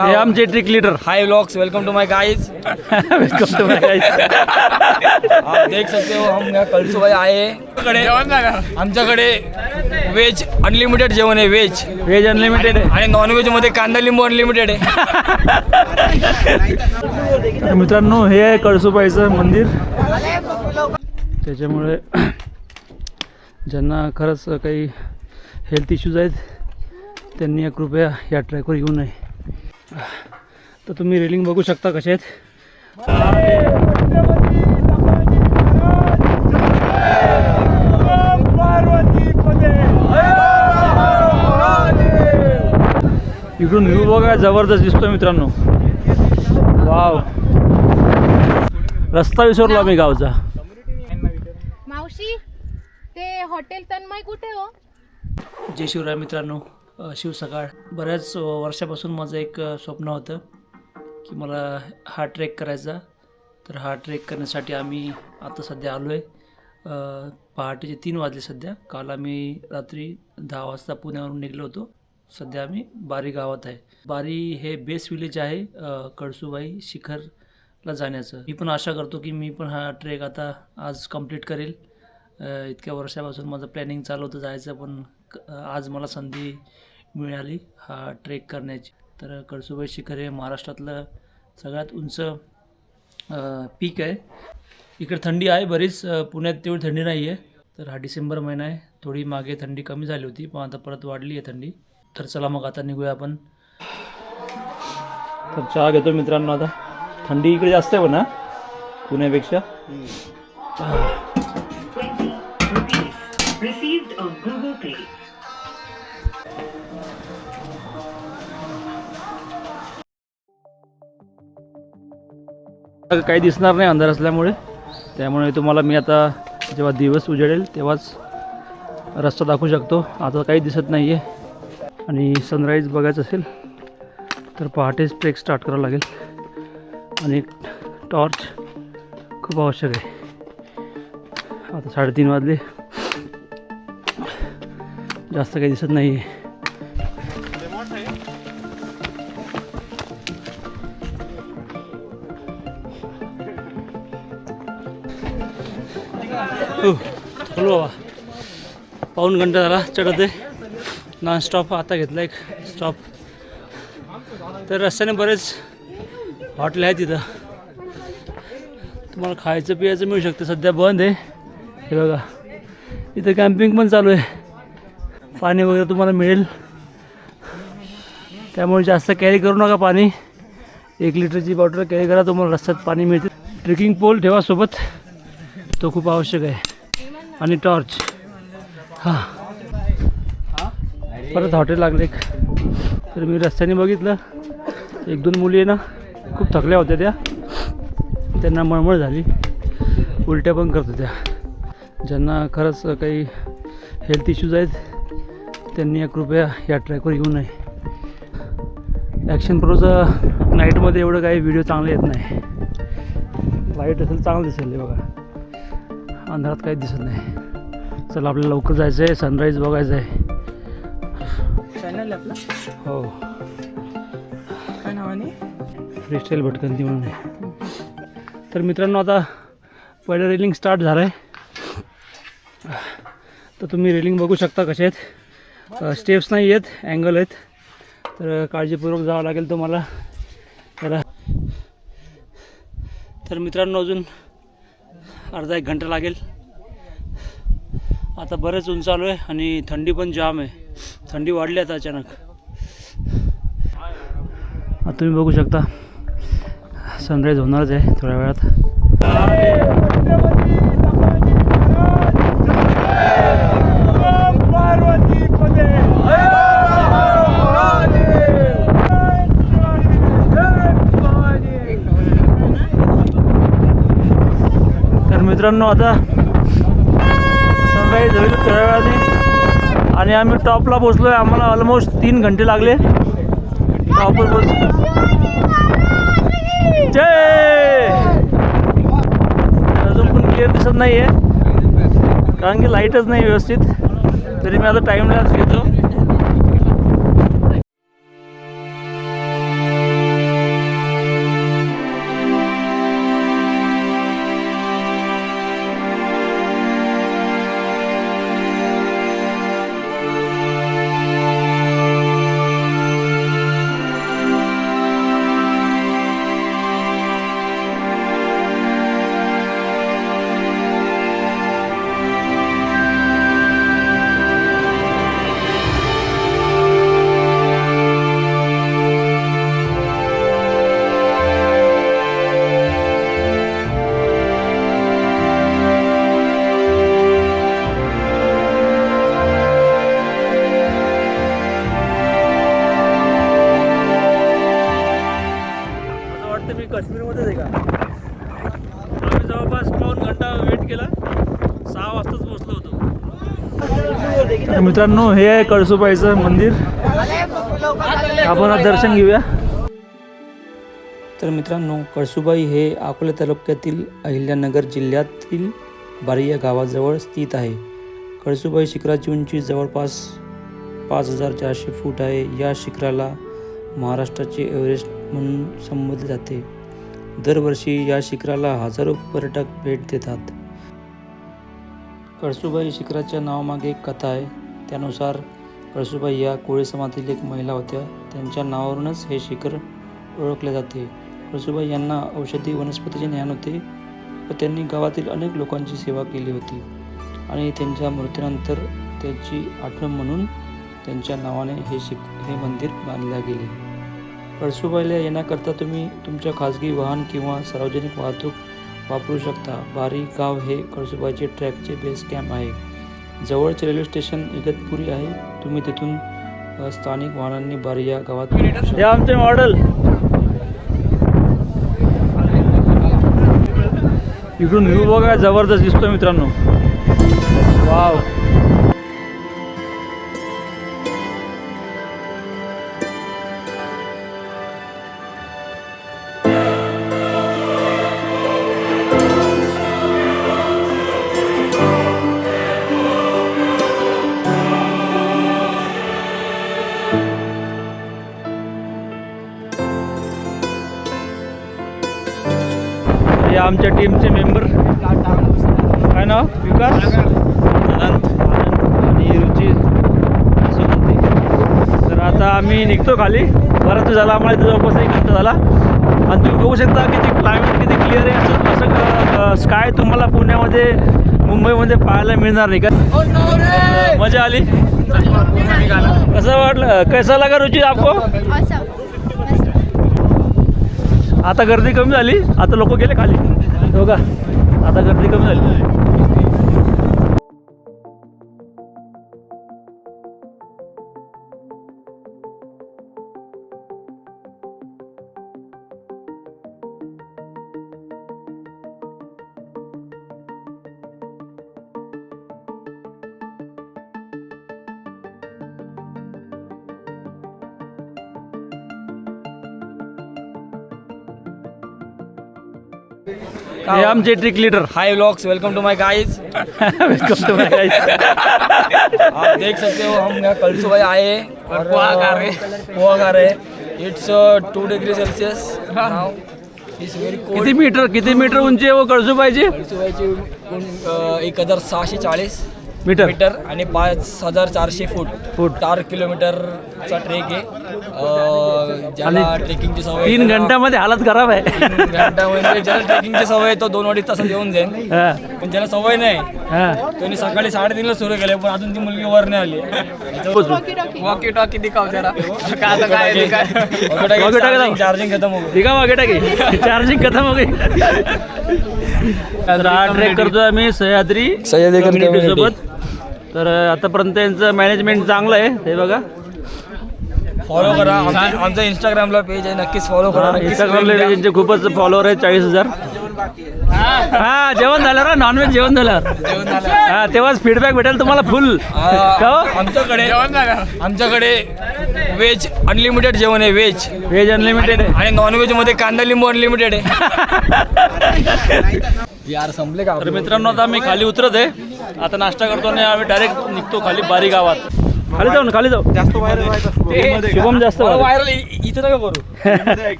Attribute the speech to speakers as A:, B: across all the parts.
A: हे आमचे trick leader
B: hi vlogs welcome to my guys
A: welcome to my guys
B: आप देख सकते हो हम यहाँ कलसुबाई आए आमच्याकडे आमच्याकडे व्हेज अनलिमिटेड जेवण आहे व्हेज
A: व्हेज अनलिमिटेड आहे.
B: आणि नॉनव्हेजमध्ये कांदा लिंबू अनलिमिटेड आहे.
A: तर मित्रांनो हे आहे कळसुबाईचं मंदिर. त्याच्यामुळे ज्यांना खरंच काही हेल्थ इश्यूज आहेत त्यांनी या कृपया या ट्रॅकवर येऊ नये. तर तुम्ही रेलिंग बघू शकता कसे आहेत. इकडून व्ह्यू बघा जबरदस्त दिसतोय मित्रांनो. वाव. रस्ता विसरलो आम्ही गावचा.
C: मावशी ते हॉटेल तन्मय कुठे हो?
A: जय शिवराय मित्रांनो. अ, शिव सकाळ. बऱ्याच वर्षापासून माझं एक स्वप्न होतं. की मला हा ट्रेक करायचा तर हा ट्रेक करण्यासाठी आम्ही आता सध्या आलो आहे. पहाटेचे तीन वाजले सध्या. काल आम्ही रात्री दहा वाजता पुण्यावरून निघलो होतो. सध्या आम्ही बारी गावात आहे. बारी हे बेस विलेज आहे कळसूबाई कळसुबाई शिखरला जाण्याचं. मी पण आशा करतो की मी पण हा ट्रेक आता आज कंप्लीट करेल. इतक्या वर्षापासून माझं प्लॅनिंग चालू होतं जायचं पण क- आज मला संधी मिळाली हा ट्रेक करण्याची. तर कळसुबाई शिखर हे महाराष्ट्रातलं सगळ्यात उंच पीक आहे. इकडे थंडी आहे बरीच पुण्यात तेवढी थंडी नाही आहे. तर हा डिसेंबर महिना आहे. थोडी मागे थंडी कमी झाली होती पण आता परत वाढली आहे थंडी. तर चला मग आता निघूया आपण. तर चहा घेतो मित्रांनो आता. थंडी इकडे जास्त आहे म्हणा पुण्यापेक्षा. काही दिसणार नाही अंधार असल्यामुळे. त्यामुळे तुम्हाला मी आता जेव्हा दिवस उजेडेल तेव्हाच रस्ता दाखवू शकतो. आता काही दिसत नाही आहे आणि सनराईज बघायचं असेल तर पहाटेच ट्रेक स्टार्ट करावं लागेल. आणि टॉर्च खूप आवश्यक आहे. आता साडेतीन वाजले. जास्त काही दिसत नाही आहे पाऊन घंटा झाला चढत आहे. नॉन स्टॉप आता घेतला एक स्टॉप तर रस्त्याने बरेच हॉटेल आहेत तिथं तुम्हाला खायचं पियायचं मिळू शकतं. सध्या बंद आहे. हे बघा. इथं कॅम्पिंग पण चालू आहे. पाणी वगैरे तुम्हाला मिळेल. त्यामुळे जास्त कॅरी करू नका पाणी. एक लिटरची बॉटल कॅरी करा. तुम्हाला रस्त्यात पाणी मिळते ट्रेकिंग पोल ठेवा सोबत. तो खूप आवश्यक आहे. आणि टॉर्च हां. परत हॉटेल लागले एक. तर मी रस्त्याने बघितलं. एक दोन मुली आहे ना खूप थकल्या होत्या त्या. त्यांना मळमळ झाली. उलट्या पण करत होत्या. ज्यांना खरंच काही हेल्थ इश्यूज आहेत त्यांनी कृपया या ट्रॅकवर येऊ नये. ॲक्शन प्रोचं नाईटमध्ये एवढं काही व्हिडिओ चांगले येत नाही. लाइट असेल चांगलं दिसेल बघा. अंधारात काहीच दिसत नाही. चला आपल्याला लवकर जायचं आहे सनराईज बघायचं आहे
B: चॅनल आपला?
A: हो.
B: काय नावाने
A: फ्रीस्टाईल भटकंती म्हणून आहे. तर मित्रांनो आता पहिलं रेलिंग स्टार्ट झालं आहे तर तुम्ही रेलिंग बघू शकता कसे आहेत. स्टेप्स नाही आहेत अँगल आहेत. तर काळजीपूर्वक जावं लागेल तुम्हाला. त्याला तर मित्रांनो अजून अर्धा एक घंटा लागेल. आता बरेच उंच आलो आहे आणि थंडी पण जाम आहे. थंडी वाढली आता अचानक. आता तुम्ही बघू शकता सनराईज होणारच आहे थोड्या वेळात. तर मित्रांनो आता सनराईज होईल थोड्या वेळाने आणि आम्ही टॉपला पोचलो आहे आम्हाला ऑलमोस्ट तीन घंटे लागले. टॉपवर पोच जय! अजून पण क्लिअर दिसत नाही आहे कारण की लाईटच नाही व्यवस्थित. तरी मी आता टाईमलाच घेतो. काश्मीरमध्येच आहे का? आम्ही जवळपास पाऊन घंटा वेट केला. सहा वाजताच पोहोचलो होतो. तर मित्रांनो हे आहे कळसुबाईचं मंदिर. आपण आज दर्शन घेऊया. तर मित्रांनो कळसुबाई हे अकोला तालुक्यातील अहिल्यानगर जिल्ह्यातील बारी या गावाजवळ स्थित आहे. कळसुबाई शिखराची उंची जवळपास पाच हजार चारशे फूट आहे. या शिखराला महाराष्ट्राचे एव्हरेस्ट म्हणून संबोधले जाते. दरवर्षी या शिखराला हजारो पर्यटक भेट देतात. कळसुबाई शिखराच्या नावामागे एक कथा आहे. त्यानुसार कळसुबाई या कोळी समाजातील एक महिला होत्या. त्यांच्या नावावरूनच हे शिखर ओळखले जाते. कळसुबाई यांना औषधी वनस्पतीचे ज्ञान होते व त्यांनी गावातील अनेक लोकांची सेवा केली होती आणि त्यांच्या मृत्यूनंतर त्याची आठवण म्हणून त्यांच्या नावाने हे शिख हे मंदिर बांधले गेले. कळसुबाईला येण्याकरता तुम्ही तुमच्या खाजगी वाहन किंवा सार्वजनिक वाहतूक वापरू शकता. बारी गाव हे कळसुबाईचे ट्रॅकचे बेस कॅम्प आहे. जवळचे रेल्वे स्टेशन इगतपुरी आहे. तुम्ही तिथून स्थानिक वाहनांनी बारी या गावात हे आमचे मॉडेल. इकडून व्ह्यू बघा जबरदस्त दिसतो मित्रांनो. वाव. हे आमच्या टीमचे मेंबर. काय नाव? विकास? आणि रुची. तर आता आम्ही निघतो खाली. बराच झाला आम्हाला इथं जवळपास एक घंटा झाला. आणि तुम्ही बघू शकता किती क्लायमेट किती क्लिअर आहे. असं असं स्काय तुम्हाला पुण्यामध्ये मुंबईमध्ये पाहायला मिळणार नाही. का मजा आली. कसं वाटलं? कैसा लगा रुची आपको? आता गर्दी कमी झाली आता लोक गेले खाली. हो का? आता गर्दी कमी झाली. हे आमचे trick leader
B: hi vlogs welcome to my guys
A: welcome to my guys
B: आप देख सकते हो हम यहाँ कलसुबाई आए हैं और पोहा खा रहे पोहा खा रहे it's two degree Celsius now it's very
A: किती मीटर किती मीटर उंची आहे वो कळसुबाईची
B: उं- एक हजार सहाशे चाळीस
A: मीटर
B: मीटर आणि पाच हजार चारशे फूट.
A: फूट.
B: चार किलोमीटरचा ट्रेक आहे. अं, ज्याला
A: आणि
B: ट्रेकिंगची सवय आहे
A: तीन
B: त्याला-
A: घंट्यामध्ये हालत खराब आहे.
B: तीन घंटा म्हणजे ज्याला ट्रेकिंगची सवय आहे तो दोन अडीच तासात येऊन जाईल.
A: हा,
B: पण ज्याला सवय नाही
A: हा.
B: त्यांनी सकाळी साडेतीनला सुरू केले पण अजून ती मुलगी वर नाही आली.
D: वॉकी टॉकी दिखाव जरा. काय
A: दाखव.
B: चार्जिंग खतम हो गई.
A: ठीक आहे मागे टाकी चार्जिंग खतम हो गई तर हा ट्रेक करतोय आम्ही सह्याद्री
B: सह्याद्री
A: community. सोबत. तर आतापर्यंत यांचं मॅनेजमेंट चांगलं आहे हे बघा.
B: फॉलो करा. आमच्या इंस्टाग्रामला पेज आहे. नक्कीच फॉलो करा. नक्कीच
A: इंस्टाग्रामला
B: link द्या.
A: यांचे खूपच फॉलोअर आहे चाळीस हजार. हा. जेवण झालं ना नॉनव्हेज जेवण झालं. हा तेव्हाच फीडबॅक भेटेल तुम्हाला फुल का हो?
B: आमच्याकडे आमच्याकडे व्हेज अनलिमिटेड जेवण आहे व्हेज
A: व्हेज अनलिमिटेड आहे.
B: आणि नॉनव्हेजमध्ये कांदा लिंबू अनलिमिटेड आहे. यार संपले का?
A: तर मित्रांनो आता आम्ही खाली उतरत आहे. आता नाश्ता करतो आणि आम्ही डायरेक्ट निघतो खाली बारी गावात. खाली जाऊ ना खाली जाऊ. जास्त शुभम जास्त व्हायरल.
B: व्हायरल इथं नका करू.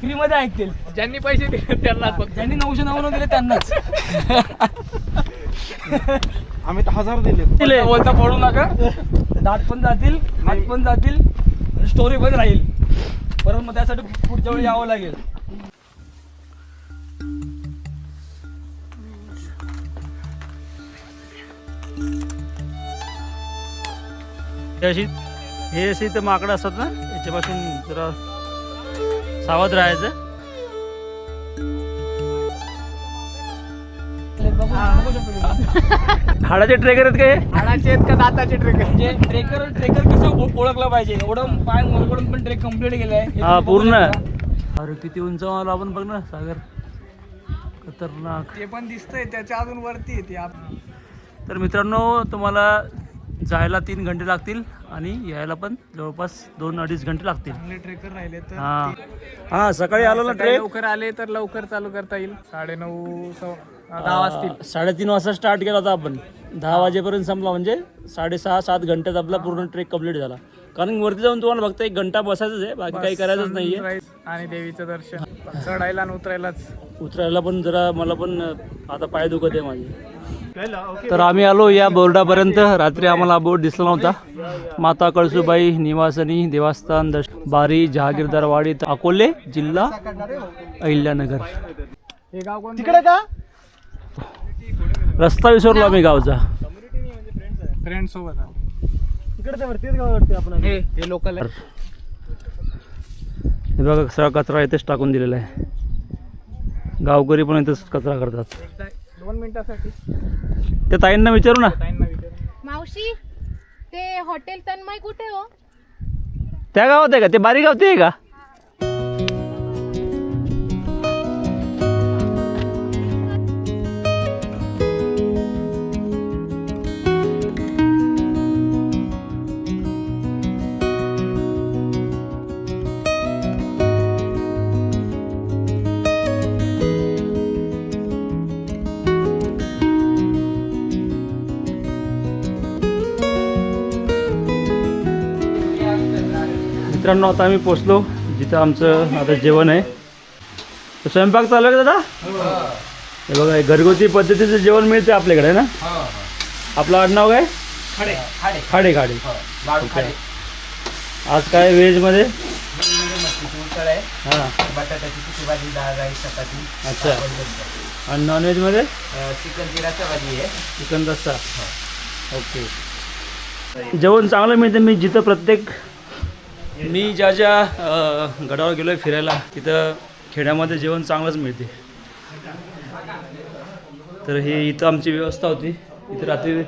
B: फ्री मध्ये ऐकतील
D: ज्यांनी पैसे दिले त्यांना
B: ज्यांनी नऊशे नव्याण्णव दिले त्यांनाच.
E: आम्ही तर हजार दिले.
A: दिले.
B: बोलता पडू नका. दात पण जातील हात पण जातील स्टोरी पण राहील. परत मग त्यासाठी पुढच्या वेळी यावं लागेल.
A: हे अशी हे अशी तर माकडं असतात ना याच्यापासून जरा सावध राहायचं. हाडाचे ट्रेकर आहेत काय
D: हाडाचे आहेत का दाताचे ट्रेक
B: म्हणजे ट्रेकर ट्रेकर कसं ओळखलं पाहिजे? एवढं पाय मोलकडून पण ट्रेक कंप्लीट केलाय. हे
A: पूर्ण. अरे किती उंच आला आपण बघ ना सागर. खतरनाक.
D: ते पण दिसतंय त्याच्या अजून वरती आहे ते. आप
A: तर मित्रांनो तुम्हाला जायला तीन घंटे लागतील आणि यायला पण जवळपास दोन अडीच घंटे लागतील.
D: ट्रेकर राहिले तर
A: हा. हा सकाळी आलो ना
D: सकाळी
A: ट्रेक.
D: लवकर आले तर लवकर चालू करता येईल. साडे नऊ दहा वाजतील.
A: साडेतीन वाजता स्टार्ट केला होता आपण. दहा वाजेपर्यंत संपला म्हणजे साडेसहा सात घंट्यात आपला पूर्ण ट्रेक कंप्लीट झाला. कारण वरती जाऊन तुम्हाला फक्त एक घंटा बसायचंच आहे बाकी काही करायचंच नाहीये.
D: Sunrise आणि देवीचं दर्शन. चढायला आणि उतरायलाच.
A: उतरायला पण जरा मला पण आता पाय दुखत आहे माझे. तर आम्ही आलो या बोर्डापर्यंत. रात्री आम्हाला बोर्ड दिसला नव्हता. माता कळसुबाई निवासनी देवस्थान दर्श बारी जहागीरदारवाडी अकोले जिल्हा अहिल्यानगर.
D: हे गाव कोण
E: तिकडे का?
A: रस्ता विसरलो आम्ही गावचा.
D: फ्रेंड सोबत हे हे
A: हे बघा सगळा कचरा इथेच टाकून दिलेला आहे. गावकरी पण इथेच कचरा करतात.
D: दोन मिनिटासाठी.
A: त्या ताईंना विचारू ना.
D: ताईंना विचार.
C: मावशी ते हॉटेल तन्मय कुठे हो?
A: त्या गावात आहे का? ते बारी गावते आहे का? मित्रांनो आता आम्ही पोचलो. जिथं आमचं आता जेवण आहे. तर स्वयंपाक चालू आहे का दादा? हे बघा हे घरगुती पद्धतीचं जेवण मिळते आपल्याकडे ना? आपलं आडनाव काय? खाडे खाडे. ओके. आज काय व्हेजमध्ये? हां. अच्छा. आणि नॉनव्हेजमध्ये चिकन रस्सा. ओके. जेवण चांगलं मिळतं. मी जिथं प्रत्येक मी ज्या ज्या गडावर गेलो आहे फिरायला तिथं खेड्यामध्ये जेवण चांगलंच मिळते. तर हे इथं आमची व्यवस्था होती. इथं रात्री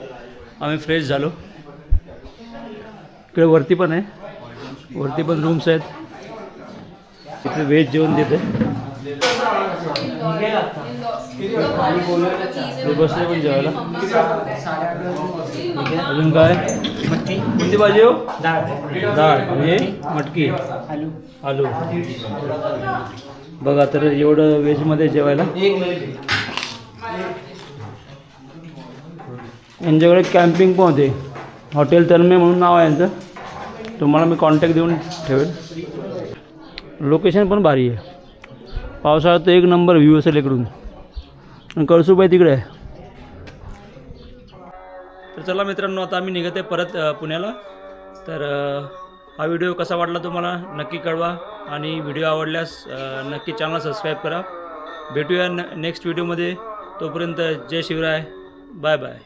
A: आम्ही फ्रेश झालो. इकडे वरती पण आहे. वरती पण रूम्स आहेत. इथे व्हेज जेवण देते. अजून काय कोणती भाजी हो डाळ मटकी आलू बघा तर एवढं व्हेजमध्ये जेवायला यांच्याकडे कॅम्पिंग पण होते हॉटेल तन्मय म्हणून नाव आहे यांचं तुम्हाला मी कॉन्टॅक्ट देऊन ठेवेल लोकेशन पण भारी आहे पावसाळ्यात तर एक नंबर व्ह्यू असेल इकडून. कळसूबाई तिकडे आहे. तर चला मित्रांनो आता आम्ही निघत आहे परत पुण्याला. तर हा व्हिडिओ कसा वाटला तुम्हाला नक्की कळवा. आणि व्हिडिओ आवडल्यास नक्की चॅनल सबस्क्राईब करा. भेटूया न नेक्स्ट व्हिडिओमध्ये तोपर्यंत जय शिवराय. Bye bye